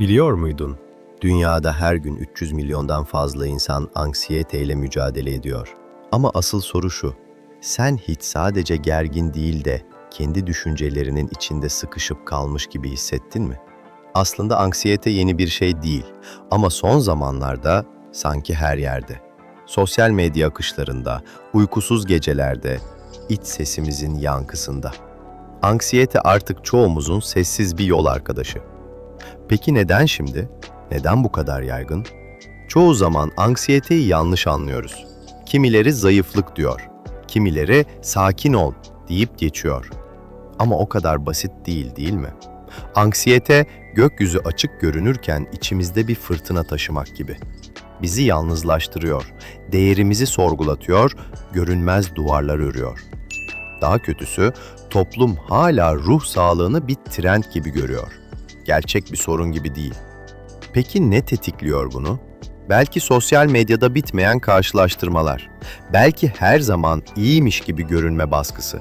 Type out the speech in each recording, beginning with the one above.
Biliyor muydun? Dünyada her gün 300 milyondan fazla insan anksiyete ile mücadele ediyor. Ama asıl soru şu. Sen hiç sadece gergin değil de kendi düşüncelerinin içinde sıkışıp kalmış gibi hissettin mi? Aslında anksiyete yeni bir şey değil ama son zamanlarda sanki her yerde. Sosyal medya akışlarında, uykusuz gecelerde, iç sesimizin yankısında. Anksiyete artık çoğumuzun sessiz bir yol arkadaşı. Peki neden şimdi? Neden bu kadar yaygın? Çoğu zaman anksiyeteyi yanlış anlıyoruz. Kimileri zayıflık diyor, kimileri sakin ol deyip geçiyor. Ama o kadar basit değil, değil mi? Anksiyete gökyüzü açık görünürken içimizde bir fırtına taşımak gibi. Bizi yalnızlaştırıyor, değerimizi sorgulatıyor, görünmez duvarlar örüyor. Daha kötüsü toplum hala ruh sağlığını bir trend gibi görüyor. Gerçek bir sorun gibi değil. Peki ne tetikliyor bunu? Belki sosyal medyada bitmeyen karşılaştırmalar. Belki her zaman iyiymiş gibi görünme baskısı.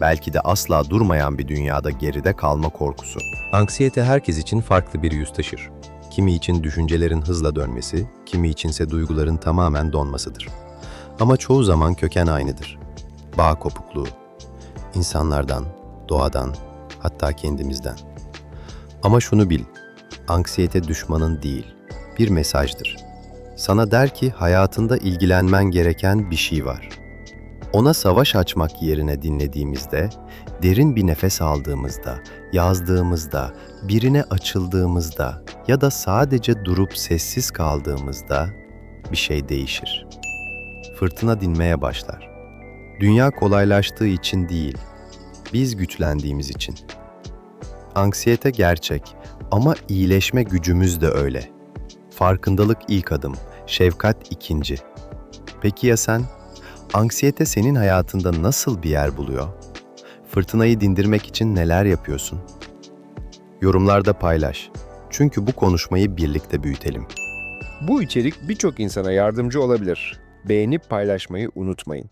Belki de asla durmayan bir dünyada geride kalma korkusu. Anksiyete herkes için farklı bir yüz taşır. Kimi için düşüncelerin hızla dönmesi, kimi içinse duyguların tamamen donmasıdır. Ama çoğu zaman köken aynıdır. Bağ kopukluğu. İnsanlardan, doğadan, hatta kendimizden. Ama şunu bil, anksiyete düşmanın değil, bir mesajdır. Sana der ki hayatında ilgilenmen gereken bir şey var. Ona savaş açmak yerine dinlediğimizde, derin bir nefes aldığımızda, yazdığımızda, birine açıldığımızda ya da sadece durup sessiz kaldığımızda bir şey değişir. Fırtına dinmeye başlar. Dünya kolaylaştığı için değil, biz güçlendiğimiz için. Anksiyete gerçek ama iyileşme gücümüz de öyle. Farkındalık ilk adım, şefkat ikinci. Peki ya sen? Anksiyete senin hayatında nasıl bir yer buluyor? Fırtınayı dindirmek için neler yapıyorsun? Yorumlarda paylaş. Çünkü bu konuşmayı birlikte büyütelim. Bu içerik birçok insana yardımcı olabilir. Beğenip paylaşmayı unutmayın.